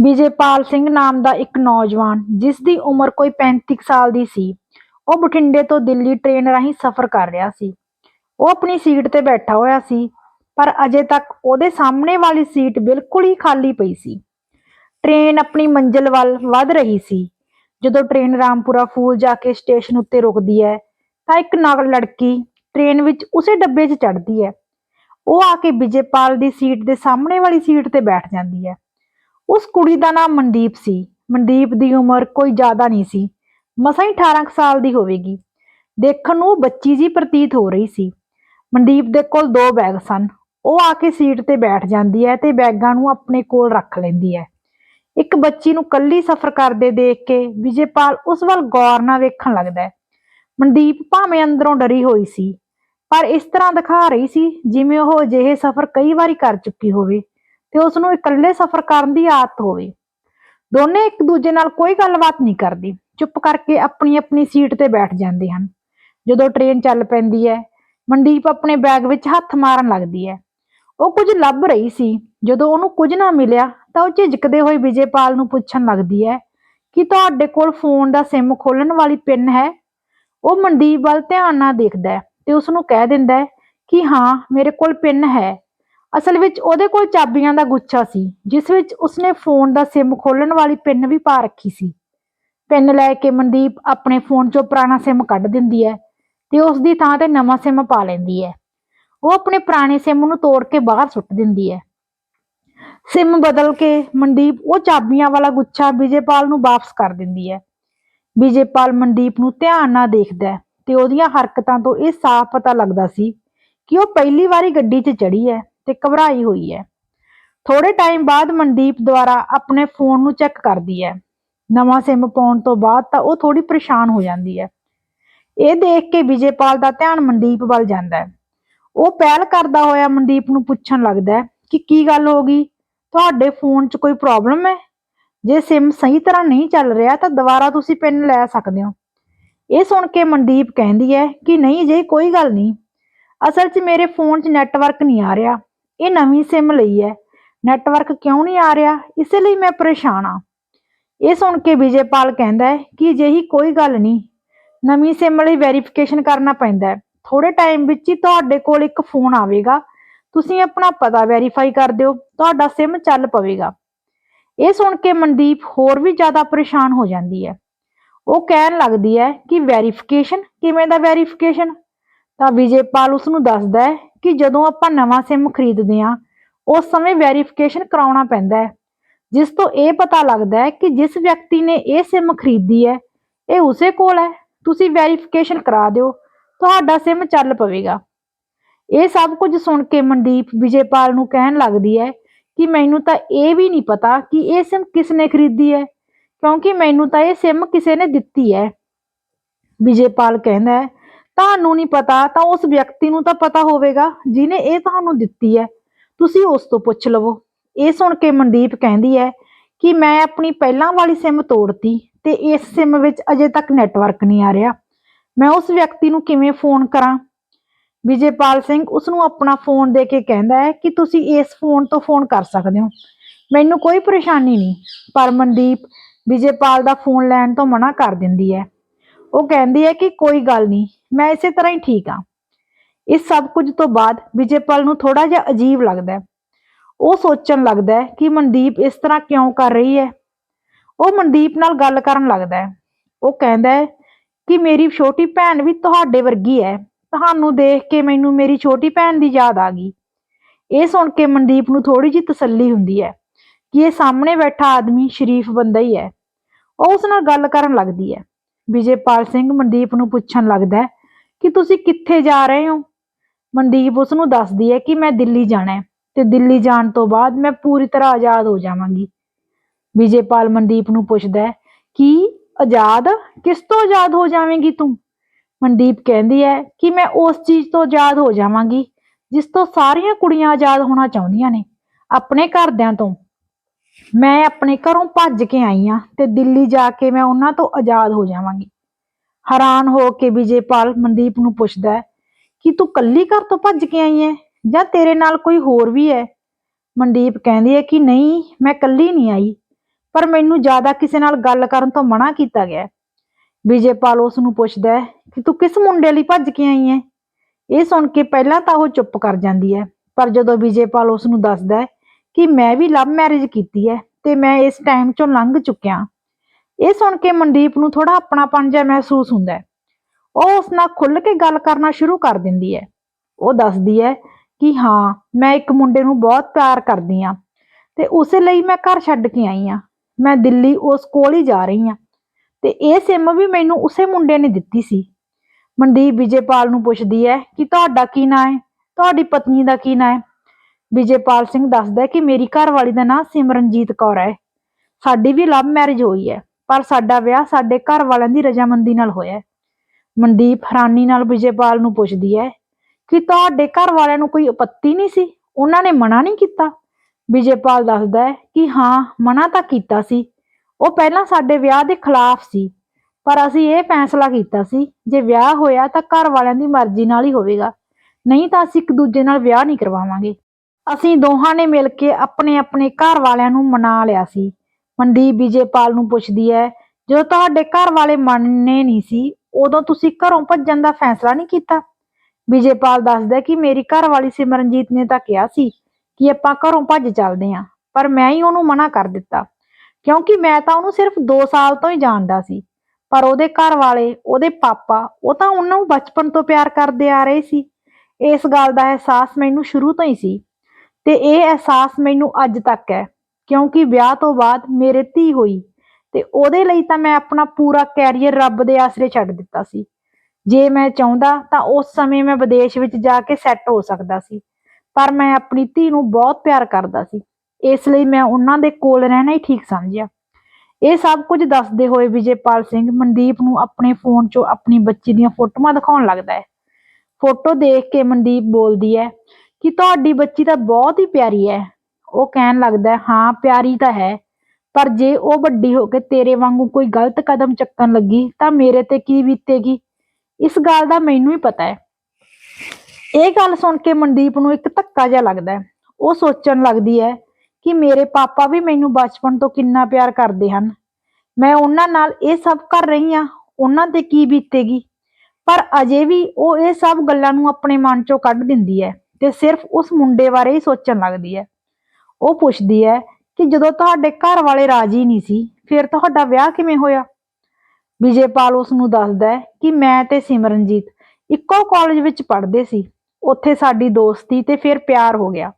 ਵਿਜੇਪਾਲ ਸਿੰਘ ਨਾਮ ਦਾ ਇੱਕ ਨੌਜਵਾਨ, ਜਿਸ ਦੀ ਉਮਰ ਕੋਈ 35 ਸਾਲ ਦੀ ਸੀ। ਉਹ ਬਠਿੰਡੇ ਤੋਂ ਦਿੱਲੀ ਟ੍ਰੇਨ ਰਾਹੀਂ ਸਫ਼ਰ ਕਰ ਰਿਹਾ ਸੀ। ਉਹ ਆਪਣੀ ਸੀਟ ਤੇ ਬੈਠਾ ਹੋਇਆ ਸੀ, ਪਰ ਅਜੇ ਤੱਕ ਉਹਦੇ ਸਾਹਮਣੇ ਵਾਲੀ ਸੀਟ ਬਿਲਕੁਲ ਹੀ ਖਾਲੀ ਪਈ ਸੀ। ਟ੍ਰੇਨ ਆਪਣੀ ਮੰਜ਼ਿਲ ਵੱਲ ਵੱਧ ਰਹੀ ਸੀ। ਜਦੋਂ ਟ੍ਰੇਨ ਰਾਮਪੁਰਾ ਫੂਲ ਜਾ ਕੇ ਸਟੇਸ਼ਨ ਉੱਤੇ ਰੁਕਦੀ ਹੈ, ਤਾਂ ਇੱਕ ਨਾਲ ਲੜਕੀ ਟ੍ਰੇਨ ਵਿੱਚ ਉਸੇ ਡੱਬੇ 'ਚ ਚੜ੍ਹਦੀ ਹੈ। ਉਹ ਆ ਕੇ ਵਿਜੇਪਾਲ ਦੀ ਸੀਟ ਦੇ ਸਾਹਮਣੇ ਵਾਲੀ ਸੀਟ ਤੇ ਬੈਠ ਜਾਂਦੀ ਹੈ। ਉਸ ਕੁੜੀ ਦਾ ਨਾਮ ਮਨਦੀਪ ਸੀ। ਮਨਦੀਪ ਦੀ ਉਮਰ ਕੋਈ ਜ਼ਿਆਦਾ ਨਹੀਂ ਸੀ। ਮਸਾਂ ਹੀ 18 ਕੁ ਸਾਲ ਦੀ ਹੋਵੇਗੀ। ਦੇਖਣ ਨੂੰ ਬੱਚੀ ਜੀ ਪ੍ਰਤੀਤ ਹੋ ਰਹੀ ਸੀ। ਮਨਦੀਪ ਦੇ ਕੋਲ ਦੋ ਬੈਗ ਸਨ। ਉਹ ਆ ਕੇ ਸੀਟ ਤੇ ਬੈਠ ਜਾਂਦੀ ਹੈ ਤੇ ਬੈਗਾਂ ਨੂੰ ਆਪਣੇ ਕੋਲ ਰੱਖ ਲੈਂਦੀ ਹੈ। ਇੱਕ ਬੱਚੀ ਨੂੰ ਕੱਲੀ ਸਫ਼ਰ ਕਰਦੇ ਦੇਖ ਕੇ ਵਿਜੇਪਾਲ ਉਸ ਵੱਲ ਗੌਰ ਨਾਲ ਵੇਖਣ ਲੱਗਦਾ ਹੈ। ਮਨਦੀਪ ਭਾਵੇਂ ਅੰਦਰੋਂ ਡਰੀ ਹੋਈ ਸੀ, ਪਰ ਇਸ ਤਰ੍ਹਾਂ ਦਿਖਾ ਰਹੀ ਸੀ ਜਿਵੇਂ ਉਹ ਅਜਿਹੇ ਸਫ਼ਰ ਕਈ ਵਾਰੀ ਕਰ ਚੁੱਕੀ ਹੋਵੇ। ਤੇ ਉਸ ਨੂੰ ਇਕੱਲੇ ਸਫ਼ਰ ਕਰਨ ਦੀ ਆਦਤ ਹੋਵੇ। ਦੋਨੇ ਇੱਕ ਦੂਜੇ ਨਾਲ ਕੋਈ ਗੱਲਬਾਤ ਨਹੀਂ ਕਰਦੀ। ਚੁੱਪ ਕਰਕੇ ਆਪਣੀ ਆਪਣੀ ਸੀਟ ਤੇ ਬੈਠ ਜਾਂਦੇ ਹਨ। ਜਦੋਂ ਟ੍ਰੇਨ ਚੱਲ ਪੈਂਦੀ ਹੈ, ਮਨਦੀਪ ਆਪਣੇ ਬੈਗ ਵਿੱਚ ਹੱਥ ਮਾਰਨ ਲੱਗਦੀ ਹੈ। ਉਹ ਕੁਝ ਲੱਭ ਰਹੀ ਸੀ। ਜਦੋਂ ਉਹਨੂੰ ਕੁਝ ਨਾ ਮਿਲਿਆ, ਤਾਂ ਉਹ ਝਿਜਕਦੇ ਹੋਏ ਵਿਜੇਪਾਲ ਨੂੰ ਪੁੱਛਣ ਲੱਗਦੀ ਹੈ, ਕਿ ਤੁਹਾਡੇ ਕੋਲ ਫੋਨ ਦਾ ਸਿਮ ਖੋਲਣ ਵਾਲੀ ਪਿੰਨ ਹੈ? ਉਹ ਮਨਦੀਪ ਵੱਲ ਧਿਆਨ ਨਾਲ ਦੇਖਦਾ ਹੈ ਤੇ ਉਸ ਨੂੰ ਕਹਿ ਦਿੰਦਾ ਹੈ ਕਿ ਹਾਂ, ਮੇਰੇ ਕੋਲ ਪਿੰਨ ਹੈ। ਅਸਲ ਵਿੱਚ ਉਹਦੇ ਕੋਲ ਚਾਬੀਆਂ ਦਾ ਗੁੱਛਾ ਸੀ, ਜਿਸ ਵਿੱਚ ਉਸਨੇ ਫੋਨ ਦਾ ਸਿਮ ਖੋਲਣ ਵਾਲੀ ਪਿੰਨ ਵੀ ਪਾ ਰੱਖੀ ਸੀ। ਪਿੰਨ ਲੈ ਕੇ ਮਨਦੀਪ ਆਪਣੇ ਫੋਨ 'ਚੋਂ ਪੁਰਾਣਾ ਸਿਮ ਕੱਢ ਦਿੰਦੀ ਹੈ ਤੇ ਉਸ ਦੀ ਥਾਂ ਤੇ ਨਵਾਂ ਸਿਮ ਪਾ ਲੈਂਦੀ ਹੈ। ਉਹ ਆਪਣੇ ਪੁਰਾਣੇ ਸਿਮ ਨੂੰ ਤੋੜ ਕੇ ਬਾਹਰ ਸੁੱਟ ਦਿੰਦੀ ਹੈ। ਸਿਮ ਬਦਲ ਕੇ ਮਨਦੀਪ ਉਹ ਚਾਬੀਆਂ ਵਾਲਾ ਗੁੱਛਾ ਵਿਜੇਪਾਲ ਨੂੰ ਵਾਪਸ ਕਰ ਦਿੰਦੀ ਹੈ। ਵਿਜੇਪਾਲ ਮਨਦੀਪ ਨੂੰ ਧਿਆਨ ਨਾਲ ਦੇਖਦਾ ਹੈ ਤੇ ਉਹਦੀਆਂ ਹਰਕਤਾਂ ਤੋਂ ਇਹ ਸਾਫ਼ ਪਤਾ ਲੱਗਦਾ ਸੀ ਕਿ ਉਹ ਪਹਿਲੀ ਵਾਰੀ ਗੱਡੀ 'ਚ ਚੜੀ ਹੈ। ਤੇ ਘਬਰਾਈ ਹੋਈ ਹੈ। ਥੋੜੇ ਟਾਈਮ ਬਾਅਦ ਮਨਦੀਪ ਦੁਆਰਾ ਆਪਣੇ ਫੋਨ ਨੂੰ ਚੈੱਕ ਕਰਦੀ ਹੈ। ਨਵਾਂ ਸਿਮ ਪਾਉਣ ਤੋਂ ਬਾਅਦ ਤਾਂ ਉਹ ਥੋੜੀ ਪਰੇਸ਼ਾਨ ਹੋ ਜਾਂਦੀ ਹੈ। ਇਹ ਦੇਖ ਕੇ ਵਿਜੇਪਾਲ ਦਾ ਧਿਆਨ ਮਨਦੀਪ ਵੱਲ ਜਾਂਦਾ ਹੈ। ਉਹ ਪਹਿਲ ਕਰਦਾ ਹੋਇਆ ਮਨਦੀਪ ਨੂੰ ਪੁੱਛਣ ਲੱਗਦਾ ਹੈ ਕਿ ਕੀ ਗੱਲ ਹੋ ਗਈ? ਤੁਹਾਡੇ ਫੋਨ 'ਚ ਕੋਈ ਪ੍ਰੋਬਲਮ ਹੈ? ਜੇ ਸਿਮ ਸਹੀ ਤਰ੍ਹਾਂ ਨਹੀਂ ਚੱਲ ਰਿਹਾ ਤਾਂ ਦੁਬਾਰਾ ਤੁਸੀਂ ਪਿੰਨ ਲੈ ਸਕਦੇ ਹੋ। ਇਹ ਸੁਣ ਕੇ ਮਨਦੀਪ ਕਹਿੰਦੀ ਹੈ ਕਿ ਨਹੀਂ ਜੇ ਕੋਈ ਗੱਲ ਨਹੀਂ। ਅਸਲ 'ਚ ਮੇਰੇ ਫੋਨ 'ਚ ਨੈਟਵਰਕ ਨਹੀਂ ਆ ਰਿਹਾ। ਇਹ ਨਵੀਂ ਸਿਮ ਲਈ ਹੈ। ਨੈਟਵਰਕ ਕਿਉਂ ਨਹੀਂ ਆ ਰਿਹਾ? ਇਸੇ ਲਈ ਮੈਂ ਪਰੇਸ਼ਾਨ ਆ ਇਹ ਸੁਣ ਕੇ ਵਿਜੇਪਾਲ ਕਹਿੰਦਾ ਹੈ ਕਿ ਅਜਿਹੀ ਕੋਈ ਗੱਲ ਨਹੀਂ। ਨਵੀਂ ਸਿਮ ਲਈ ਵੈਰੀਫਿਕੇਸ਼ਨ ਕਰਨਾ ਪੈਂਦਾ ਹੈ। ਥੋੜੇ ਟਾਈਮ ਵਿੱਚ ਹੀ ਤੁਹਾਡੇ ਕੋਲ ਇੱਕ ਫੋਨ ਆਵੇਗਾ। ਤੁਸੀਂ ਆਪਣਾ ਪਤਾ ਵੈਰੀਫਾਈ ਕਰ ਦਿਓ। ਤੁਹਾਡਾ ਸਿਮ ਚੱਲ ਪਵੇਗਾ। ਇਹ ਸੁਣ ਕੇ ਮਨਦੀਪ ਹੋਰ ਵੀ ਜ਼ਿਆਦਾ ਪਰੇਸ਼ਾਨ ਹੋ ਜਾਂਦੀ ਹੈ। ਉਹ ਕਹਿਣ ਲੱਗਦੀ ਹੈ ਕਿ ਵੈਰੀਫਿਕੇਸ਼ਨ? ਕਿਵੇਂ ਦਾ ਵੈਰੀਫਿਕੇਸ਼ਨ? ਤਾਂ ਵਿਜੇਪਾਲ ਉਸ ਨੂੰ ਦੱਸਦਾ ਹੈ ਕਿ ਜਦੋਂ ਆਪਾਂ ਨਵਾਂ ਸਿਮ ਖਰੀਦਦੇ ਹਾਂ, ਉਸ ਸਮੇਂ ਵੈਰੀਫਿਕੇਸ਼ਨ ਕਰਾਉਣਾ ਪੈਂਦਾ ਹੈ। ਜਿਸ ਤੋਂ ਇਹ ਪਤਾ ਲੱਗਦਾ ਹੈ ਕਿ ਜਿਸ ਵਿਅਕਤੀ ਨੇ ਇਹ ਸਿਮ ਖਰੀਦੀ ਹੈ, ਇਹ ਉਸੇ ਕੋਲ ਹੈ। ਤੁਸੀਂ ਵੈਰੀਫਿਕੇਸ਼ਨ ਕਰਾ ਦਿਓ, ਤੁਹਾਡਾ ਸਿਮ ਚੱਲ ਪਵੇਗਾ। ਇਹ ਸਭ ਕੁਝ ਸੁਣ ਕੇ ਮਨਦੀਪ ਵਿਜੇਪਾਲ ਨੂੰ ਕਹਿਣ ਲੱਗਦੀ ਹੈ ਕਿ ਮੈਨੂੰ ਤਾਂ ਇਹ ਵੀ ਨਹੀਂ ਪਤਾ ਕਿ ਇਹ ਸਿਮ ਕਿਸ ਨੇ ਖਰੀਦੀ ਹੈ, ਕਿਉਂਕਿ ਮੈਨੂੰ ਤਾਂ ਇਹ ਸਿਮ ਕਿਸੇ ਨੇ ਦਿੱਤੀ ਹੈ। ਵਿਜੇਪਾਲ ਕਹਿੰਦਾ ਹੈ ਤੁਹਾਨੂੰ ਨਹੀਂ ਪਤਾ, ਤਾਂ ਉਸ ਵਿਅਕਤੀ ਨੂੰ ਤਾਂ ਪਤਾ ਹੋਵੇਗਾ ਜਿਨੇ ਇਹ ਤੁਹਾਨੂੰ ਦਿੱਤੀ ਹੈ। ਤੁਸੀਂ ਉਸ ਤੋਂ ਪੁੱਛ ਲਵੋ। ਇਹ ਸੁਣ ਕੇ ਮਨਦੀਪ ਕਹਿੰਦੀ ਹੈ ਕਿ ਮੈਂ ਆਪਣੀ ਪਹਿਲਾਂ ਵਾਲੀ ਸਿਮ ਤੋੜਤੀ ਤੇ ਇਸ ਸਿਮ ਵਿੱਚ ਅਜੇ ਤੱਕ ਨੈਟਵਰਕ ਨਹੀਂ ਆ ਰਿਹਾ। ਮੈਂ ਉਸ ਵਿਅਕਤੀ ਨੂੰ ਕਿਵੇਂ ਫੋਨ ਕਰਾਂ? ਵਿਜੇਪਾਲ ਸਿੰਘ ਉਸ ਨੂੰ ਆਪਣਾ ਫੋਨ ਦੇ ਕੇ ਕਹਿੰਦਾ ਹੈ ਕਿ ਤੁਸੀਂ ਇਸ ਫੋਨ ਤੋਂ ਫੋਨ ਕਰ ਸਕਦੇ ਹੋ। ਮੈਨੂੰ ਕੋਈ ਪਰੇਸ਼ਾਨੀ ਨਹੀਂ, ਪਰ ਮਨਦੀਪ ਵਿਜੇਪਾਲ ਦਾ ਫੋਨ ਲੈਣ ਤੋਂ ਮਨਾ ਕਰ ਦਿੰਦੀ ਹੈ। ਉਹ ਕਹਿੰਦੀ ਹੈ ਕਿ ਕੋਈ ਗੱਲ ਨਹੀਂ ਮੈਂ ਇਸੇ ਤਰ੍ਹਾਂ ਹੀ ਠੀਕ ਹਾਂ। ਇਸ ਸਭ ਕੁਝ ਤੋਂ ਬਾਅਦ ਵਿਜੇਪਾਲ ਨੂੰ ਥੋੜਾ ਜਿਹਾ ਅਜੀਬ ਲੱਗਦਾ ਹੈ। ਉਹ ਸੋਚਣ ਲੱਗਦਾ ਹੈ ਕਿ ਮਨਦੀਪ ਇਸ ਤਰ੍ਹਾਂ ਕਿਉਂ ਕਰ ਰਹੀ ਹੈ। ਉਹ ਮਨਦੀਪ ਨਾਲ ਗੱਲ ਕਰਨ ਲੱਗਦਾ ਹੈ। ਉਹ ਕਹਿੰਦਾ ਹੈ ਕਿ ਮੇਰੀ ਛੋਟੀ ਭੈਣ ਵੀ ਤੁਹਾਡੇ ਵਰਗੀ ਹੈ। ਤੁਹਾਨੂੰ ਦੇਖ ਕੇ ਮੈਨੂੰ ਮੇਰੀ ਛੋਟੀ ਭੈਣ ਦੀ ਯਾਦ ਆ ਗਈ। ਇਹ ਸੁਣ ਕੇ ਮਨਦੀਪ ਨੂੰ ਥੋੜੀ ਜਿਹੀ ਤਸੱਲੀ ਹੁੰਦੀ ਹੈ ਕਿ ਇਹ ਸਾਹਮਣੇ ਬੈਠਾ ਆਦਮੀ ਸ਼ਰੀਫ ਬੰਦਾ ਹੀ ਹੈ। ਉਹ ਉਸ ਨਾਲ ਗੱਲ ਕਰਨ ਲੱਗਦੀ ਹੈ। ਵਿਜੇਪਾਲ ਸਿੰਘ ਮਨਦੀਪ ਨੂੰ ਪੁੱਛਣ ਲੱਗਦਾ ਹੈ ਕਿ ਤੁਸੀਂ ਕਿੱਥੇ ਜਾ ਰਹੇ ਹੋ? ਮਨਦੀਪ ਉਸ ਨੂੰ ਦੱਸਦੀ ਹੈ ਕਿ ਮੈਂ ਦਿੱਲੀ ਜਾਣਾ ਹੈ ਤੇ ਦਿੱਲੀ ਜਾਣ ਤੋਂ ਬਾਅਦ ਮੈਂ ਪੂਰੀ ਤਰ੍ਹਾਂ ਆਜ਼ਾਦ ਹੋ ਜਾਵਾਂਗੀ। ਵਿਜੇਪਾਲ ਮਨਦੀਪ ਨੂੰ ਪੁੱਛਦਾ ਹੈ, ਕਿ ਆਜ਼ਾਦ? ਕਿਸ ਤੋਂ ਆਜ਼ਾਦ ਹੋ ਜਾਵੇਂਗੀ ਤੂੰ? ਮਨਦੀਪ ਕਹਿੰਦੀ ਹੈ ਕਿ ਮੈਂ ਉਸ ਚੀਜ਼ ਤੋਂ ਆਜ਼ਾਦ ਹੋ ਜਾਵਾਂਗੀ, ਜਿਸ ਤੋਂ ਸਾਰੀਆਂ ਕੁੜੀਆਂ ਆਜ਼ਾਦ ਹੋਣਾ ਚਾਹੁੰਦੀਆਂ ਨੇ, ਆਪਣੇ ਘਰਦਿਆਂ ਤੋਂ। ਮੈਂ ਆਪਣੇ ਘਰੋਂ ਭੱਜ ਕੇ ਆਈ ਆ ਤੇ ਦਿੱਲੀ ਜਾ ਕੇ ਮੈਂ ਉਹਨਾਂ ਤੋਂ ਆਜ਼ਾਦ ਹੋ ਜਾਵਾਂਗੀ। ਹੈਰਾਨ ਹੋ ਕੇ ਵਿਜੇਪਾਲ ਮਨਦੀਪ ਨੂੰ ਪੁੱਛਦਾ ਹੈ ਕਿ ਤੂੰ ਕੱਲੀ ਘਰ ਤੋਂ ਭੱਜ ਕੇ ਆਈ ਹੈ ਜਾਂ ਤੇਰੇ ਨਾਲ ਕੋਈ ਹੋਰ ਵੀ ਹੈ? ਮਨਦੀਪ ਕਹਿੰਦੀ ਹੈ ਕਿ ਨਹੀਂ, ਮੈਂ ਕੱਲੀ ਨਹੀਂ ਆਈ, ਪਰ ਮੈਨੂੰ ਜ਼ਿਆਦਾ ਕਿਸੇ ਨਾਲ ਗੱਲ ਕਰਨ ਤੋਂ ਮਨਾ ਕੀਤਾ ਗਿਆ ਵਿਜੇਪਾਲ ਉਸ ਨੂੰ ਪੁੱਛਦਾ ਹੈ ਕਿ ਤੂੰ ਕਿਸ ਮੁੰਡੇ ਲਈ ਭੱਜ ਕੇ ਆਈ ਹੈ? ਇਹ ਸੁਣ ਕੇ ਪਹਿਲਾਂ ਤਾਂ ਉਹ ਚੁੱਪ ਕਰ ਜਾਂਦੀ ਹੈ, ਪਰ ਜਦੋਂ ਵਿਜੇਪਾਲ ਉਸ ਨੂੰ ਦੱਸਦਾ ਹੈ ਕਿ ਮੈਂ ਵੀ ਲਵ ਮੈਰਿਜ ਕੀਤੀ ਹੈ ਤੇ ਮੈਂ ਇਸ ਟਾਈਮ ਚੋਂ ਲੰਘ ਚੁੱਕਿਆ ਇਹ ਸੁਣ ਕੇ ਮਨਦੀਪ ਨੂੰ ਥੋੜਾ ਆਪਣਾਪਨ ਜਿਹਾ ਮਹਿਸੂਸ ਹੁੰਦਾ ਹੈ। ਉਹ ਉਸ ਨਾਲ ਖੁੱਲ ਕੇ ਗੱਲ ਕਰਨਾ ਸ਼ੁਰੂ ਕਰ ਦਿੰਦੀ ਹੈ। ਉਹ ਦੱਸਦੀ ਹੈ ਕਿ ਹਾਂ, ਮੈਂ ਇੱਕ ਮੁੰਡੇ ਨੂੰ ਬਹੁਤ ਪਿਆਰ ਕਰਦੀ ਹਾਂ ਤੇ ਉਸੇ ਲਈ ਮੈਂ ਘਰ ਛੱਡ ਕੇ ਆਈ ਹਾਂ। ਮੈਂ ਦਿੱਲੀ ਉਸ ਕੋਲ ਹੀ ਜਾ ਰਹੀ ਹਾਂ ਤੇ ਇਹ ਸਿਮ ਵੀ ਮੈਨੂੰ ਉਸੇ ਮੁੰਡੇ ਨੇ ਦਿੱਤੀ ਸੀ। ਮਨਦੀਪ ਵਿਜੇਪਾਲ ਨੂੰ ਪੁੱਛਦੀ ਹੈ ਕਿ ਤੁਹਾਡਾ ਕੀ ਨਾਂ ਹੈ? ਤੁਹਾਡੀ ਪਤਨੀ ਦਾ ਕੀ ਨਾਂ ਹੈ? ਵਿਜੇਪਾਲ ਸਿੰਘ ਦੱਸਦਾ ਹੈ ਕਿ ਮੇਰੀ ਘਰਵਾਲੀ ਦਾ ਨਾਂ ਸਿਮਰਨਜੀਤ ਕੌਰ ਹੈ। ਸਾਡੀ ਵੀ ਲਵ ਮੈਰਿਜ ਹੋਈ ਹੈ। ਪਰ ਸਾਡਾ ਵਿਆਹ ਸਾਡੇ ਘਰ ਵਾਲਿਆਂ ਦੀ ਰਜਾਮੰਦੀ ਨਾਲ ਹੋਇਆ ਹੈ। ਮਨਦੀਪ ਹੈਰਾਨੀ ਨਾਲ ਵਿਜੇਪਾਲ ਨੂੰ ਪੁੱਛਦੀ ਹੈ ਕਿ ਤੁਹਾਡੇ ਘਰ ਵਾਲਿਆਂ ਨੂੰ ਕੋਈ ਆਪੱਤੀ ਨਹੀਂ ਸੀ? ਉਹਨਾਂ ਨੇ ਮਨਾ ਨਹੀਂ ਕੀਤਾ? ਵਿਜੇਪਾਲ ਦੱਸਦਾ ਹੈ ਕਿ ਹਾਂ, ਮਨਾ ਤਾਂ ਕੀਤਾ ਸੀ। ਉਹ ਪਹਿਲਾਂ ਸਾਡੇ ਵਿਆਹ ਦੇ ਖਿਲਾਫ ਸੀ, ਪਰ ਅਸੀਂ ਇਹ ਫੈਸਲਾ ਕੀਤਾ ਸੀ, ਜੇ ਵਿਆਹ ਹੋਇਆ ਤਾਂ ਘਰ ਵਾਲਿਆਂ ਦੀ ਮਰਜ਼ੀ ਨਾਲ ਹੀ ਹੋਵੇਗਾ, ਨਹੀਂ ਤਾਂ ਅਸੀਂ ਇੱਕ ਦੂਜੇ ਨਾਲ ਵਿਆਹ ਨਹੀਂ ਕਰਵਾਵਾਂਗੇ। ਅਸੀਂ ਦੋਹਾਂ ਨੇ ਮਿਲ ਕੇ ਆਪਣੇ ਆਪਣੇ ਘਰ ਵਾਲਿਆਂ ਨੂੰ ਮਨਾ ਲਿਆ ਸੀ। ਮਨਦੀਪ ਵਿਜੇਪਾਲ ਨੂੰ ਪੁੱਛਦੀ ਹੈ, ਜਦੋਂ ਤੁਹਾਡੇ ਘਰ ਵਾਲੇ ਮੰਨੇ ਨਹੀਂ ਸੀ, ਉਦੋਂ ਤੁਸੀਂ ਘਰੋਂ ਭੱਜਣ ਦਾ ਫੈਸਲਾ ਨਹੀਂ ਕੀਤਾ? ਵਿਜੇਪਾਲ ਦੱਸਦਾ ਕਿ ਮੇਰੀ ਘਰ ਵਾਲੀ ਸਿਮਰਨਜੀਤ ਨੇ ਤਾਂ ਕਿਹਾ ਸੀ ਕਿ ਆਪਾਂ ਘਰੋਂ ਭੱਜ ਚੱਲਦੇ ਆਂ ਪਰ ਮੈਂ ਹੀ ਉਹਨੂੰ ਮਨਾ ਕਰ ਦਿੱਤਾ, ਕਿਉਂਕਿ ਮੈਂ ਤਾਂ ਉਹਨੂੰ ਸਿਰਫ 2 ਸਾਲ ਤੋਂ ਹੀ ਜਾਣਦਾ ਸੀ, ਪਰ ਉਹਦੇ ਘਰ ਵਾਲੇ, ਉਹਦੇ ਪਾਪਾ, ਉਹ ਤਾਂ ਉਹਨੂੰ ਬਚਪਨ ਤੋਂ ਪਿਆਰ ਕਰਦੇ ਆ ਰਹੇ ਸੀ। ਇਸ ਗੱਲ ਦਾ ਅਹਿਸਾਸ ਮੈਨੂੰ ਸ਼ੁਰੂ ਤੋਂ ਹੀ ਸੀ ਤੇ ਇਹ ਅਹਿਸਾਸ ਮੈਨੂੰ ਅੱਜ ਤੱਕ ਹੈ। ਕਿਉਂਕਿ ਵਿਆਹ ਤੋਂ ਬਾਅਦ ਮੇਰੇ ਧੀ ਹੋਈ ਤੇ ਉਹਦੇ ਲਈ ਤਾਂ ਮੈਂ ਆਪਣਾ ਪੂਰਾ ਕੈਰੀਅਰ ਰੱਬ ਦੇ ਆਸਰੇ ਛੱਡ ਦਿੱਤਾ ਸੀ। ਜੇ ਮੈਂ ਚਾਹੁੰਦਾ ਤਾਂ ਉਸ ਸਮੇਂ ਮੈਂ ਵਿਦੇਸ਼ ਵਿੱਚ ਜਾ ਕੇ ਸੈੱਟ ਹੋ ਸਕਦਾ ਸੀ, ਪਰ ਮੈਂ ਆਪਣੀ ਧੀ ਨੂੰ ਬਹੁਤ ਪਿਆਰ ਕਰਦਾ ਸੀ। ਇਸ ਲਈ ਮੈਂ ਉਹਨਾਂ ਦੇ ਕੋਲ ਰਹਿਣਾ ਹੀ ਠੀਕ ਸਮਝਿਆ। ਇਹ ਸਭ ਕੁਝ ਦੱਸਦੇ ਹੋਏ ਵਿਜੇਪਾਲ ਸਿੰਘ ਮਨਦੀਪ ਨੂੰ ਆਪਣੇ ਫੋਨ 'ਚੋਂ ਆਪਣੀ ਬੱਚੀ ਦੀਆਂ ਫੋਟੋਆਂ ਦਿਖਾਉਣ ਲੱਗਦਾ ਹੈ। ਫੋਟੋ ਦੇਖ ਕੇ ਮਨਦੀਪ ਬੋਲਦੀ ਹੈ ਕਿ ਤੁਹਾਡੀ ਬੱਚੀ ਤਾਂ ਬਹੁਤ ਹੀ ਪਿਆਰੀ ਹੈ। ਉਹ ਕਹਿਣ ਲੱਗਦਾ ਹਾਂ ਪਿਆਰੀ ਤਾਂ ਹੈ, ਪਰ ਜੇ ਉਹ ਵੱਡੀ ਹੋ ਕੇ ਤੇਰੇ ਵਾਂਗੂ ਕੋਈ ਗਲਤ ਕਦਮ ਚੱਕਣ ਲੱਗੀ, ਤਾਂ ਮੇਰੇ ਤੇ ਕੀ ਬੀਤੇਗੀ? ਇਸ ਗੱਲ ਦਾ ਮੈਨੂੰ ਹੀ ਪਤਾ ਹੈ। ਇਹ ਗੱਲ ਸੁਣ ਕੇ ਮਨਦੀਪ ਨੂੰ ਇੱਕ ਧੱਕਾ ਜਿਹਾ ਲੱਗਦਾ ਹੈ। ਉਹ ਸੋਚਣ ਲੱਗਦੀ ਹੈ ਕਿ ਮੇਰੇ ਪਾਪਾ ਵੀ ਮੈਨੂੰ ਬਚਪਨ ਤੋਂ ਕਿੰਨਾ ਪਿਆਰ ਕਰਦੇ ਹਨ। ਮੈਂ ਉਹਨਾਂ ਨਾਲ ਇਹ ਸਭ ਕਰ ਰਹੀ ਹਾਂ, ਉਹਨਾਂ ਤੇ ਕੀ ਬੀਤੇਗੀ? ਪਰ ਅਜੇ ਵੀ ਉਹ ਇਹ ਸਭ ਗੱਲਾਂ ਨੂੰ ਆਪਣੇ ਮਨ ਚੋਂ ਕੱਢ ਦਿੰਦੀ ਹੈ ਤੇ ਸਿਰਫ ਉਸ ਮੁੰਡੇ ਬਾਰੇ ਹੀ ਸੋਚਣ ਲੱਗਦੀ ਹੈ। ਉਹ ਪੁੱਛਦੀ ਹੈ ਕਿ ਜਦੋਂ ਤੁਹਾਡੇ ਘਰ ਵਾਲੇ ਰਾਜੀ ਨਹੀਂ ਸੀ, ਫਿਰ ਤੁਹਾਡਾ ਵਿਆਹ ਕਿਵੇਂ ਹੋਇਆ? ਵਿਜੇਪਾਲ ਉਸ ਨੂੰ ਦੱਸਦਾ ਹੈ ਕਿ ਮੈਂ ਤੇ ਸਿਮਰਨਜੀਤ ਇੱਕੋ ਕਾਲਜ ਵਿੱਚ ਪੜ੍ਹਦੇ ਸੀ। ਉੱਥੇ ਸਾਡੀ ਦੋਸਤੀ ਤੇ ਫਿਰ ਪਿਆਰ ਹੋ ਗਿਆ।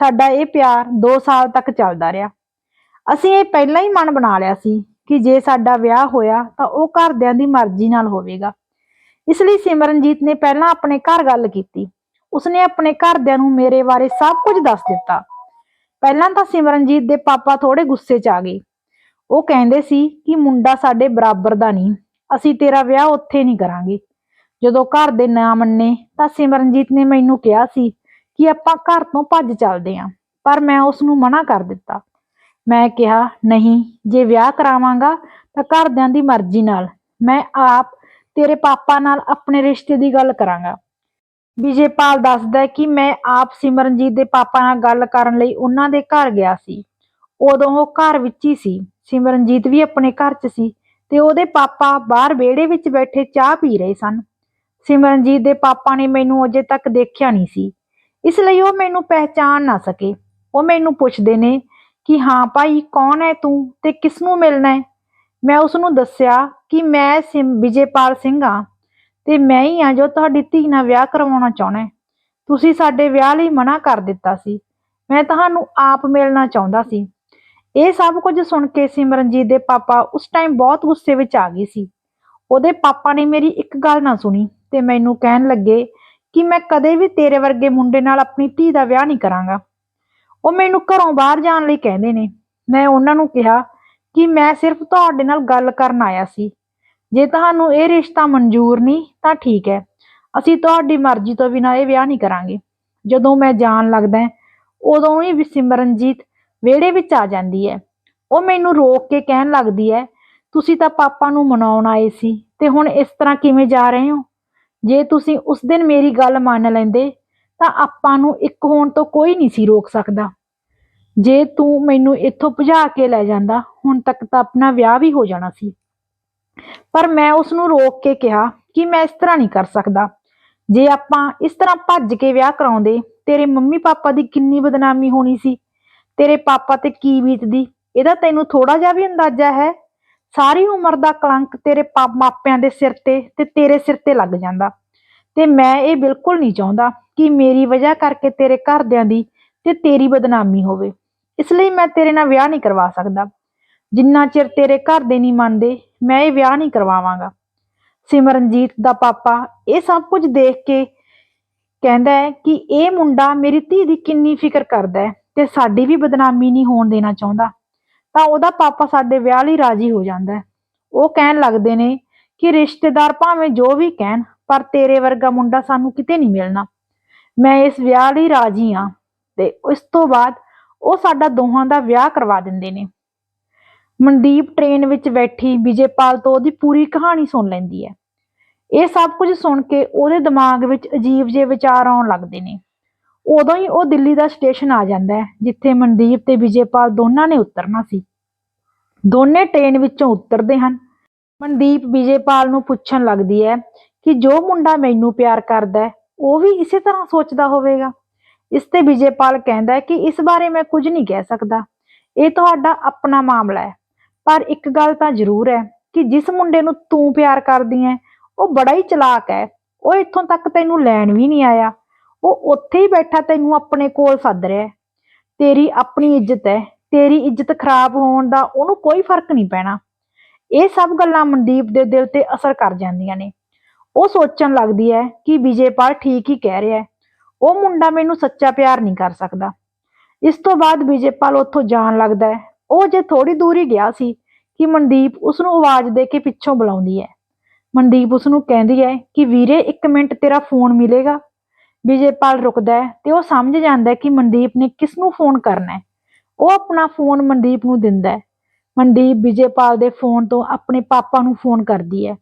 ਸਾਡਾ ਇਹ ਪਿਆਰ 2 ਸਾਲ ਤੱਕ ਚੱਲਦਾ ਰਿਹਾ। ਅਸੀਂ ਇਹ ਪਹਿਲਾਂ ਹੀ ਮਨ ਬਣਾ ਲਿਆ ਸੀ ਕਿ ਜੇ ਸਾਡਾ ਵਿਆਹ ਹੋਇਆ ਤਾਂ ਉਹ ਘਰਦਿਆਂ ਦੀ ਮਰਜ਼ੀ ਨਾਲ ਹੋਵੇਗਾ। ਇਸ ਲਈ ਸਿਮਰਨਜੀਤ ਨੇ ਪਹਿਲਾਂ ਆਪਣੇ ਘਰ ਗੱਲ ਕੀਤੀ। ਉਸਨੇ ਆਪਣੇ ਘਰਦਿਆਂ ਨੂੰ ਮੇਰੇ ਬਾਰੇ ਸਭ ਕੁਝ ਦੱਸ ਦਿੱਤਾ। ਪਹਿਲਾਂ ਤਾਂ ਸਿਮਰਨਜੀਤ ਦੇ ਪਾਪਾ ਥੋੜੇ ਗੁੱਸੇ 'ਚ ਆ ਗਏ। ਉਹ ਕਹਿੰਦੇ ਸੀ ਕਿ ਮੁੰਡਾ ਸਾਡੇ ਬਰਾਬਰ ਦਾ ਨਹੀਂ, ਅਸੀਂ ਤੇਰਾ ਵਿਆਹ ਉੱਥੇ ਨਹੀਂ ਕਰਾਂਗੇ। ਜਦੋਂ ਘਰ ਦੇ ਨਾ ਮੰਨੇ ਤਾਂ ਸਿਮਰਨਜੀਤ ਨੇ ਮੈਨੂੰ ਕਿਹਾ ਸੀ ਕਿ ਆਪਾਂ ਘਰ ਤੋਂ ਭੱਜ ਚੱਲਦੇ ਆਂ, ਪਰ ਮੈਂ ਉਸ ਨੂੰ ਮਨਾ ਕਰ ਦਿੱਤਾ। ਮੈਂ ਕਿਹਾ, ਨਹੀਂ, ਜੇ ਵਿਆਹ ਕਰਾਵਾਂਗਾ ਤਾਂ ਘਰਦਿਆਂ ਦੀ ਮਰਜ਼ੀ ਨਾਲ ਮੈਂ ਆਪ ਤੇਰੇ ਪਾਪਾ ਨਾਲ ਆਪਣੇ ਰਿਸ਼ਤੇ ਦੀ ਗੱਲ ਕਰਾਂਗਾ। ਵਿਜੇਪਾਲ ਦੱਸਦਾ ਹੈ ਕਿ ਮੈਂ ਆਪ ਸਿਮਰਨਜੀਤ ਦੇ ਪਾਪਾ ਨਾਲ ਗੱਲ ਕਰਨ ਲਈ ਉਹਨਾਂ ਦੇ ਘਰ ਗਿਆ ਸੀ। ਉਦੋਂ ਉਹ ਘਰ ਵਿੱਚ ਹੀ ਸੀ। ਸਿਮਰਨਜੀਤ ਵੀ ਆਪਣੇ ਘਰ 'ਚ ਸੀ ਤੇ ਉਹਦੇ ਪਾਪਾ ਬਾਹਰ ਵਿਹੜੇ ਵਿੱਚ ਬੈਠੇ ਚਾਹ ਪੀ ਰਹੇ ਸਨ। ਸਿਮਰਨਜੀਤ ਦੇ ਪਾਪਾ ਨੇ ਮੈਨੂੰ ਅਜੇ ਤੱਕ ਦੇਖਿਆ ਨਹੀਂ ਸੀ। ਇਸ ਲਈ ਉਹ ਮੈਨੂੰ ਪਹਿਚਾਨ ਨਾ ਸਕੇ। ਉਹ ਮੈਨੂੰ ਪੁੱਛਦੇ ਨੇ ਕਿ, ਹਾਂ ਭਾਈ, ਕੌਣ ਹੈ ਤੂੰ ਤੇ ਕਿਸ ਨੂੰ ਮਿਲਣਾ ਹੈ? ਮੈਂ ਉਸ ਨੂੰ ਦੱਸਿਆ ਕਿ ਮੈਂ ਸਿਮ, ਵਿਜੇਪਾਲ ਸਿੰਘ ਹਾਂ। ਤੇ ਮੈਂ ਹੀ ਹਾਂ ਜੋ ਤੁਹਾਡੀ ਧੀ ਨਾਲ ਵਿਆਹ ਕਰਵਾਉਣਾ ਚਾਹੁੰਦਾ ਤੁਸੀਂ ਸਾਡੇ ਵਿਆਹ ਲਈ ਮਨਾ ਕਰ ਦਿੱਤਾ ਸੀ। ਮੈਂ ਤੁਹਾਨੂੰ ਆਪ ਮਿਲਣਾ ਚਾਹੁੰਦਾ ਸੀ। ਇਹ ਸਭ ਕੁਝ ਸੁਣ ਕੇ ਸਿਮਰਨਜੀਤ ਦੇ ਪਾਪਾ ਉਸ ਟਾਈਮ ਬਹੁਤ ਗੁੱਸੇ ਵਿੱਚ ਆ ਗਏ ਸੀ। ਉਹਦੇ ਪਾਪਾ ਨੇ ਮੇਰੀ ਇੱਕ ਗੱਲ ਨਾ ਸੁਣੀ ਤੇ ਮੈਨੂੰ ਕਹਿਣ ਲੱਗੇ ਕਿ ਮੈਂ ਕਦੇ ਵੀ ਤੇਰੇ ਵਰਗੇ ਮੁੰਡੇ ਨਾਲ ਆਪਣੀ ਧੀ ਦਾ ਵਿਆਹ ਨਹੀਂ ਕਰਾਂਗਾ। ਉਹ ਮੈਨੂੰ ਘਰੋਂ ਬਾਹਰ ਜਾਣ ਲਈ ਕਹਿੰਦੇ ਨੇ। ਮੈਂ ਉਹਨਾਂ ਨੂੰ ਕਿਹਾ ਕਿ ਮੈਂ ਸਿਰਫ ਤੁਹਾਡੇ ਨਾਲ ਗੱਲ ਕਰਨ ਆਇਆ ਸੀ। ਜੇ ਤੁਹਾਨੂੰ ਇਹ ਰਿਸ਼ਤਾ ਮਨਜ਼ੂਰ ਨਹੀਂ, ਤਾਂ ਠੀਕ ਹੈ। ਅਸੀਂ ਤੁਹਾਡੀ ਮਰਜ਼ੀ ਤੋਂ ਬਿਨਾਂ ਇਹ ਵਿਆਹ ਨਹੀਂ ਕਰਾਂਗੇ। ਜਦੋਂ ਮੈਂ ਜਾਣ ਲੱਗਦਾ ਉਦੋਂ ਹੀ ਸਿਮਰਨਜੀਤ ਵਿਹੜੇ ਵਿੱਚ ਆ ਜਾਂਦੀ ਹੈ। ਉਹ ਮੈਨੂੰ ਰੋਕ ਕੇ ਕਹਿਣ ਲੱਗਦੀ ਹੈ, ਤੁਸੀਂ ਤਾਂ ਪਾਪਾ ਨੂੰ ਮਨਾਉਣ ਆਏ ਸੀ, ਤੇ ਹੁਣ ਇਸ ਤਰ੍ਹਾਂ ਕਿਵੇਂ ਜਾ ਰਹੇ ਹੋ? ਜੇ ਤੁਸੀਂ ਉਸ ਦਿਨ ਮੇਰੀ ਗੱਲ ਮੰਨ ਲੈਂਦੇ, ਤਾਂ ਆਪਾਂ ਨੂੰ ਇੱਕ ਹੋਣ ਤੋਂ ਕੋਈ ਨਹੀਂ ਸੀ ਰੋਕ ਸਕਦਾ। ਜੇ ਤੂੰ ਮੈਨੂੰ ਇੱਥੋਂ ਭਜਾ ਕੇ ਲੈ ਜਾਂਦਾ, ਹੁਣ ਤੱਕ ਤਾਂ ਆਪਣਾ ਵਿਆਹ ਵੀ ਹੋ ਜਾਣਾ ਸੀ। ਪਰ ਮੈਂ ਉਸ ਨੂੰ ਰੋਕ ਕੇ ਕਿਹਾ ਕਿ ਮੈਂ ਇਸ ਤਰ੍ਹਾਂ ਨਹੀਂ ਕਰ ਸਕਦਾ। ਜੇ ਆਪਾਂ ਇਸ ਤਰ੍ਹਾਂ ਭੱਜ ਕੇ ਵਿਆਹ ਕਰਾਉਂਦੇ, ਤੇਰੇ ਮੰਮੀ ਪਾਪਾ ਦੀ ਕਿੰਨੀ ਬਦਨਾਮੀ ਹੋਣੀ ਸੀ? ਤੇਰੇ ਪਾਪਾ ਤੇ ਕੀ ਬੀਤਦੀ? ਇਹਦਾ ਤੈਨੂੰ ਥੋੜਾ ਜਿਹਾ ਵੀ ਅੰਦਾਜ਼ਾ ਹੈ? ਸਾਰੀ ਉਮਰ ਦਾ ਕਲੰਕ ਤੇਰੇ ਮਾਪਿਆਂ ਦੇ ਸਿਰ ਤੇ ਤੇ ਤੇਰੇ ਸਿਰ ਤੇ ਲੱਗ ਜਾਂਦਾ। ਤੇ ਮੈਂ ਇਹ ਬਿਲਕੁਲ ਨਹੀਂ ਚਾਹੁੰਦਾ ਕਿ ਮੇਰੀ ਵਜ੍ਹਾ ਕਰਕੇ ਤੇਰੇ ਘਰਦਿਆਂ ਦੀ ਤੇ ਤੇਰੀ ਬਦਨਾਮੀ ਹੋਵੇ। ਇਸ ਲਈ ਮੈਂ ਤੇਰੇ ਨਾਲ ਵਿਆਹ ਨਹੀਂ ਕਰਵਾ ਸਕਦਾ। ਜਿੰਨਾ ਚਿਰ ਤੇਰੇ ਘਰ ਦੇ ਨਹੀਂ ਮੰਨਦੇ ਮੈਂ ਇਹ ਵਿਆਹ ਨਹੀਂ ਕਰਵਾਵਾਂਗਾ। ਸਿਮਰਨਜੀਤ ਦਾ ਪਾਪਾ ਇਹ ਸਭ ਕੁਝ ਦੇਖ ਕੇ ਕਹਿੰਦਾ ਹੈ ਕਿ ਇਹ ਮੁੰਡਾ ਮੇਰੀ ਧੀ ਦੀ ਕਿੰਨੀ ਫਿਕਰ ਕਰਦਾ ਹੈ ਤੇ ਸਾਡੀ ਵੀ ਬਦਨਾਮੀ ਨਹੀਂ ਹੋਣ ਦੇਣਾ ਚਾਹੁੰਦਾ। ਤਾਂ ਉਹਦਾ ਪਾਪਾ ਸਾਡੇ ਵਿਆਹ ਲਈ ਰਾਜੀ ਹੋ ਜਾਂਦਾ ਹੈ। ਉਹ ਕਹਿਣ ਲੱਗਦੇ ਨੇ ਕਿ ਰਿਸ਼ਤੇਦਾਰ ਭਾਵੇਂ ਜੋ ਵੀ ਕਹਿਣ, ਪਰ ਤੇਰੇ ਵਰਗਾ ਮੁੰਡਾ ਸਾਨੂੰ ਕਿਤੇ ਨਹੀਂ ਮਿਲਣਾ। ਮੈਂ ਇਸ ਵਿਆਹ ਲਈ ਰਾਜੀ ਹਾਂ ਤੇ ਉਸ ਤੋਂ ਬਾਅਦ ਉਹ ਸਾਡਾ ਦੋਹਾਂ ਦਾ ਵਿਆਹ ਕਰਵਾ ਦਿੰਦੇ ਨੇ। ਮਨਦੀਪ ਟ੍ਰੇਨ ਵਿੱਚ ਬੈਠੀ ਵਿਜੇਪਾਲ ਤੋਂ ਉਹਦੀ ਪੂਰੀ ਕਹਾਣੀ ਸੁਣ ਲੈਂਦੀ ਹੈ। ਇਹ ਸਭ ਕੁਝ ਸੁਣ ਕੇ ਉਹਦੇ ਦਿਮਾਗ ਵਿੱਚ ਅਜੀਬ ਜਿਹੇ ਵਿਚਾਰ ਆਉਣ ਲੱਗਦੇ ਨੇ। ਉਦੋਂ ਹੀ ਉਹ ਦਿੱਲੀ ਦਾ ਸਟੇਸ਼ਨ ਆ ਜਾਂਦਾ ਹੈ, ਜਿੱਥੇ ਮਨਦੀਪ ਤੇ ਵਿਜੇਪਾਲ ਦੋਨਾਂ ਨੇ ਉਤਰਨਾ ਸੀ। ਦੋਨੇ ਟ੍ਰੇਨ ਵਿੱਚੋਂ ਉਤਰਦੇ ਹਨ। ਮਨਦੀਪ ਵਿਜੇਪਾਲ ਨੂੰ ਪੁੱਛਣ ਲੱਗਦੀ ਹੈ ਕਿ ਜੋ ਮੁੰਡਾ ਮੈਨੂੰ ਪਿਆਰ ਕਰਦਾ ਹੈ, ਉਹ ਵੀ ਇਸੇ ਤਰ੍ਹਾਂ ਸੋਚਦਾ ਹੋਵੇਗਾ। ਇਸ ਤੇ ਵਿਜੇਪਾਲ ਕਹਿੰਦਾ ਹੈ ਕਿ ਇਸ ਬਾਰੇ ਮੈਂ ਕੁਝ ਨਹੀਂ ਕਹਿ ਸਕਦਾ। ਇਹ ਤੁਹਾਡਾ ਆਪਣਾ ਮਾਮਲਾ ਹੈ। ਪਰ ਇੱਕ ਗੱਲ ਤਾਂ ਜ਼ਰੂਰ ਹੈ ਕਿ ਜਿਸ ਮੁੰਡੇ ਨੂੰ ਤੂੰ ਪਿਆਰ ਕਰਦੀ ਹੈ ਉਹ ਬੜਾ ਹੀ ਚਲਾਕ ਹੈ। ਉਹ ਇੱਥੋਂ ਤੱਕ ਤੈਨੂੰ ਲੈਣ ਵੀ ਨਹੀਂ ਆਇਆ। ਉਹ ਉੱਥੇ ਹੀ ਬੈਠਾ ਤੈਨੂੰ ਆਪਣੇ ਕੋਲ ਸੱਦ ਰਿਹਾ ਤੇਰੀ ਆਪਣੀ ਇੱਜ਼ਤ ਹੈ, ਤੇਰੀ ਇੱਜ਼ਤ ਖਰਾਬ ਹੋਣ ਦਾ ਉਹਨੂੰ ਕੋਈ ਫ਼ਰਕ ਨਹੀਂ ਪੈਣਾ। ਇਹ ਸਭ ਗੱਲਾਂ ਮਨਦੀਪ ਦੇ ਦਿਲ ਤੇ ਅਸਰ ਕਰ ਜਾਂਦੀਆਂ ਨੇ। ਉਹ ਸੋਚਣ ਲੱਗਦੀ ਹੈ ਕਿ ਵਿਜੇਪਾਲ ਠੀਕ ਹੀ ਕਹਿ ਰਿਹਾ ਹੈ। ਉਹ ਮੁੰਡਾ ਮੈਨੂੰ ਸੱਚਾ ਪਿਆਰ ਨਹੀਂ ਕਰ ਸਕਦਾ। ਇਸ ਤੋਂ ਬਾਅਦ ਵਿਜੇਪਾਲ ਉੱਥੋਂ ਜਾਣ ਲੱਗਦਾ ਹੈ। ਉਹ ਜੇ ਥੋੜੀ ਦੂਰ ਹੀ ਗਿਆ ਸੀ ਕਿ ਮਨਦੀਪ ਉਸ ਨੂੰ ਆਵਾਜ਼ ਦੇ ਕੇ ਪਿੱਛੋਂ ਬੁਲਾਉਂਦੀ ਹੈ। ਮਨਦੀਪ ਉਸ ਨੂੰ ਕਹਿੰਦੀ ਹੈ ਕਿ ਵੀਰੇ, ਇੱਕ ਮਿੰਟ ਤੇਰਾ ਫੋਨ ਮਿਲੇਗਾ। ਵਿਜੇਪਾਲ ਰੁਕਦਾ ਹੈ ਤੇ ਉਹ ਸਮਝ ਜਾਂਦਾ ਹੈ ਕਿ ਮਨਦੀਪ ਨੇ ਕਿਸ ਨੂੰ ਫੋਨ ਕਰਨਾ ਹੈ। ਉਹ ਆਪਣਾ ਫੋਨ ਮਨਦੀਪ ਨੂੰ ਦਿੰਦਾ ਹੈ। ਮਨਦੀਪ ਵਿਜੇਪਾਲ ਦੇ ਫੋਨ ਤੋਂ ਆਪਣੇ ਪਾਪਾ ਨੂੰ ਫੋਨ ਕਰਦੀ ਹੈ।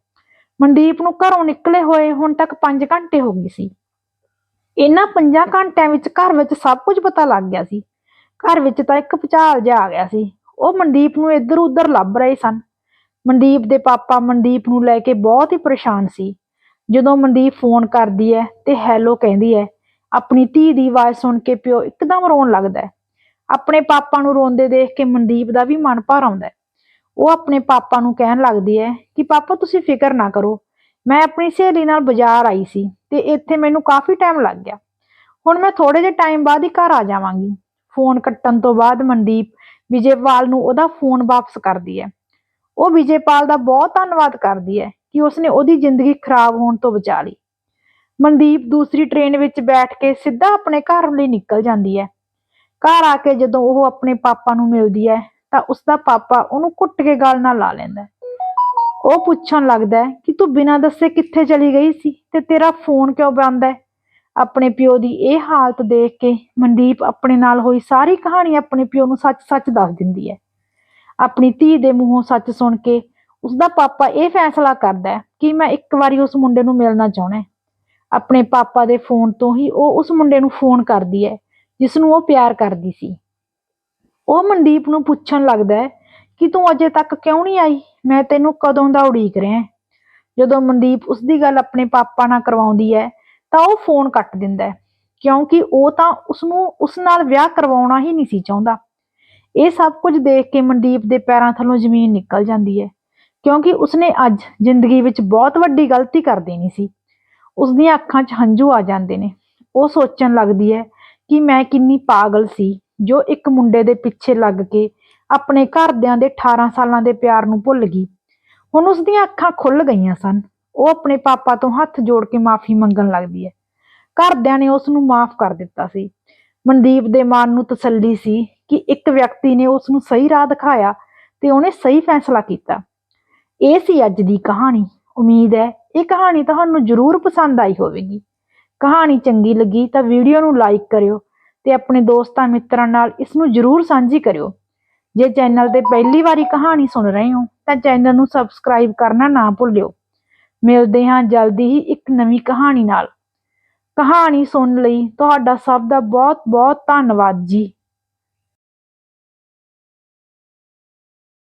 ਮਨਦੀਪ ਨੂੰ ਘਰੋਂ ਨਿਕਲੇ ਹੋਏ ਹੁਣ ਤੱਕ 5 ਘੰਟੇ ਹੋ ਗਏ ਸੀ। ਇਹਨਾਂ 5 ਘੰਟਿਆਂ ਵਿੱਚ ਘਰ ਵਿੱਚ ਸਭ ਕੁਝ ਪਤਾ ਲੱਗ ਗਿਆ ਸੀ। ਘਰ ਵਿੱਚ ਤਾਂ ਇੱਕ ਭੁਚਾਲ ਜਿਹਾ ਆ ਗਿਆ ਸੀ। ਉਹ ਮਨਦੀਪ ਨੂੰ ਇੱਧਰ ਉੱਧਰ ਲੱਭ ਰਹੇ ਸਨ। ਮਨਦੀਪ ਦੇ ਪਾਪਾ ਮਨਦੀਪ ਨੂੰ ਲੈ ਕੇ ਬਹੁਤ ਹੀ ਪਰੇਸ਼ਾਨ ਸੀ। ਜਦੋਂ ਮਨਦੀਪ ਫੋਨ ਕਰਦੀ ਹੈ ਤੇ ਹੈਲੋ ਕਹਿੰਦੀ ਹੈ, ਆਪਣੀ ਧੀ ਦੀ ਆਵਾਜ਼ ਸੁਣ ਕੇ ਪਿਓ ਇੱਕਦਮ ਰੋਣ ਲੱਗਦਾ ਹੈ। ਆਪਣੇ ਪਾਪਾ ਨੂੰ ਰੋਂਦੇ ਦੇਖ ਕੇ ਮਨਦੀਪ ਦਾ ਵੀ ਮਨ ਭਰ ਆਉਂਦਾ ਹੈ। ਉਹ ਆਪਣੇ ਪਾਪਾ ਨੂੰ ਕਹਿਣ ਲੱਗਦੀ ਹੈ ਕਿ ਪਾਪਾ ਤੁਸੀਂ ਫਿਕਰ ਨਾ ਕਰੋ, ਮੈਂ ਆਪਣੀ ਸਹੇਲੀ ਨਾਲ ਬਾਜ਼ਾਰ ਆਈ ਸੀ ਤੇ ਇੱਥੇ ਮੈਨੂੰ ਕਾਫੀ ਟਾਈਮ ਲੱਗ ਗਿਆ। ਹੁਣ ਮੈਂ ਥੋੜੇ ਜਿਹੇ ਟਾਈਮ ਬਾਅਦ ਹੀ ਘਰ ਆ ਜਾਵਾਂਗੀ। ਫੋਨ ਕੱਟਣ ਤੋਂ ਬਾਅਦ ਮਨਦੀਪ ਵਿਜੇਪਾਲ ਨੂੰ ਉਹਦਾ ਫੋਨ ਵਾਪਸ ਕਰਦੀ ਹੈ। ਉਹ ਵਿਜੇਪਾਲ ਦਾ ਬਹੁਤ ਧੰਨਵਾਦ ਕਰਦੀ ਹੈ ਕਿ ਉਸਨੇ ਉਹਦੀ ਜ਼ਿੰਦਗੀ ਖਰਾਬ ਹੋਣ ਤੋਂ ਬਚਾ ਲਈ। ਮਨਦੀਪ ਦੂਸਰੀ ਟ੍ਰੇਨ ਵਿੱਚ ਬੈਠ ਕੇ ਸਿੱਧਾ ਆਪਣੇ ਘਰ ਲਈ ਨਿਕਲ ਜਾਂਦੀ ਹੈ। ਘਰ ਆ ਕੇ ਜਦੋਂ ਉਹ ਆਪਣੇ ਪਾਪਾ ਨੂੰ ਮਿਲਦੀ ਹੈ ਤਾਂ ਉਸਦਾ ਪਾਪਾ ਉਹਨੂੰ ਘੁੱਟ ਕੇ ਗਾਲ ਨਾਲ ਲਾ ਲੈਂਦਾ ਉਹ ਪੁੱਛਣ ਲੱਗਦਾ ਕਿ ਤੂੰ ਬਿਨਾਂ ਦੱਸੇ ਕਿੱਥੇ ਚਲੀ ਗਈ ਸੀ ਤੇ ਤੇਰਾ ਫੋਨ ਕਿਉਂ ਬੰਦ ਹੈ? ਆਪਣੇ ਪਿਓ ਦੀ ਇਹ ਹਾਲਤ ਦੇਖ ਕੇ ਮਨਦੀਪ ਆਪਣੇ ਨਾਲ ਹੋਈ ਸਾਰੀ ਕਹਾਣੀ ਆਪਣੇ ਪਿਓ ਨੂੰ ਸੱਚ-ਸੱਚ ਦੱਸ ਦਿੰਦੀ ਹੈ। ਆਪਣੀ ਧੀ ਦੇ ਮੂੰਹੋਂ ਸੱਚ ਸੁਣ ਕੇ ਉਸਦਾ ਪਾਪਾ ਇਹ ਫੈਸਲਾ ਕਰਦਾ ਹੈ ਕਿ ਮੈਂ ਇੱਕ ਵਾਰੀ ਉਸ ਮੁੰਡੇ ਨੂੰ ਮਿਲਣਾ ਚਾਹੁੰਦਾ ਹੈ। ਆਪਣੇ ਪਾਪਾ ਦੇ ਫੋਨ ਤੋਂ ਹੀ ਉਹ ਉਸ ਮੁੰਡੇ ਨੂੰ ਫੋਨ ਕਰਦੀ ਹੈ, ਜਿਸ ਨੂੰ ਉਹ ਪਿਆਰ ਕਰਦੀ ਸੀ। ਉਹ ਮਨਦੀਪ ਨੂੰ ਪੁੱਛਣ ਲੱਗਦਾ ਹੈ ਕਿ ਤੂੰ ਅਜੇ ਤੱਕ ਕਿਉਂ ਨਹੀਂ ਆਈ? ਮੈਂ ਤੈਨੂੰ ਕਦੋਂ ਦਾ ਉਡੀਕ ਰਿਹਾ ਜਦੋਂ ਮਨਦੀਪ ਉਸ ਦੀ ਗੱਲ ਆਪਣੇ ਪਾਪਾ ਨਾਲ ਕਰਵਾਉਂਦੀ ਹੈ ਤਾਂ ਉਹ ਫੋਨ ਕੱਟ ਦਿੰਦਾ ਹੈ, ਕਿਉਂਕਿ ਉਹ ਤਾਂ ਉਸ ਨੂੰ ਉਸ ਨਾਲ ਵਿਆਹ ਕਰਵਾਉਣਾ ਹੀ ਨਹੀਂ ਸੀ ਚਾਹੁੰਦਾ। ਇਹ ਸਭ ਕੁਝ ਦੇਖ ਕੇ ਮਨਦੀਪ ਦੇ ਪੈਰਾਂ ਥੱਲੋਂ ਜ਼ਮੀਨ ਨਿਕਲ ਜਾਂਦੀ ਹੈ, ਕਿਉਂਕਿ ਉਸਨੇ ਅੱਜ ਜ਼ਿੰਦਗੀ ਵਿੱਚ ਬਹੁਤ ਵੱਡੀ ਗਲਤੀ ਕਰ ਦੇਣੀ ਸੀ। ਉਸ ਦੀਆਂ ਅੱਖਾਂ 'ਚ ਹੰਝੂ ਆ ਜਾਂਦੇ ਨੇ। ਉਹ ਸੋਚਣ ਲੱਗਦੀ ਹੈ ਕਿ ਮੈਂ ਕਿੰਨੀ ਪਾਗਲ ਸੀ, ਜੋ ਇੱਕ ਮੁੰਡੇ ਦੇ ਪਿੱਛੇ ਲੱਗ ਕੇ ਆਪਣੇ ਘਰਦਿਆਂ ਦੇ 18 ਸਾਲਾਂ ਦੇ ਪਿਆਰ ਨੂੰ ਭੁੱਲ ਗਈ। ਹੁਣ ਉਸ ਦੀਆਂ ਅੱਖਾਂ ਖੁੱਲ ਗਈਆਂ ਸਨ। ਉਹ ਆਪਣੇ ਪਾਪਾ ਤੋਂ ਹੱਥ ਜੋੜ ਕੇ ਮਾਫੀ ਮੰਗਣ ਲੱਗਦੀ ਹੈ। ਘਰਦਿਆਂ ਨੇ ਉਸ ਨੂੰ ਮਾਫ ਕਰ ਦਿੱਤਾ ਸੀ। ਮਨਦੀਪ ਦੇ ਮਨ ਨੂੰ ਤਸੱਲੀ ਸੀ ਕਿ ਇੱਕ ਵਿਅਕਤੀ ਨੇ ਉਸ ਨੂੰ ਸਹੀ ਰਾਹ ਦਿਖਾਇਆ ਤੇ ਉਹਨੇ ਸਹੀ ਫੈਸਲਾ ਕੀਤਾ। ਇਹ ਸੀ ਅੱਜ ਦੀ ਕਹਾਣੀ। ਉਮੀਦ ਹੈ ਇਹ ਕਹਾਣੀ ਤੁਹਾਨੂੰ ਜ਼ਰੂਰ ਪਸੰਦ ਆਈ ਹੋਵੇਗੀ। ਕਹਾਣੀ ਚੰਗੀ ਲੱਗੀ ਤਾਂ ਵੀਡੀਓ ਨੂੰ ਲਾਈਕ ਕਰਿਓ ਤੇ ਆਪਣੇ ਦੋਸਤਾਂ ਮਿੱਤਰਾਂ ਨਾਲ ਇਸ ਨੂੰ ਜ਼ਰੂਰ ਸਾਂਝੀ ਕਰਿਓ। ਜੇ ਚੈਨਲ ਤੇ ਪਹਿਲੀ ਵਾਰੀ ਕਹਾਣੀ ਸੁਣ ਰਹੇ ਹੋ ਤਾਂ ਚੈਨਲ ਨੂੰ ਸਬਸਕ੍ਰਾਈਬ ਕਰਨਾ ਨਾ ਭੁੱਲਿਓ। ਮਿਲਦੇ ਹਾਂ ਜਲਦੀ ਹੀ ਇੱਕ ਨਵੀਂ ਕਹਾਣੀ ਨਾਲ। ਕਹਾਣੀ ਸੁਣਨ ਲਈ ਤੁਹਾਡਾ ਸਭ ਦਾ ਬਹੁਤ ਬਹੁਤ ਧੰਨਵਾਦ ਜੀ।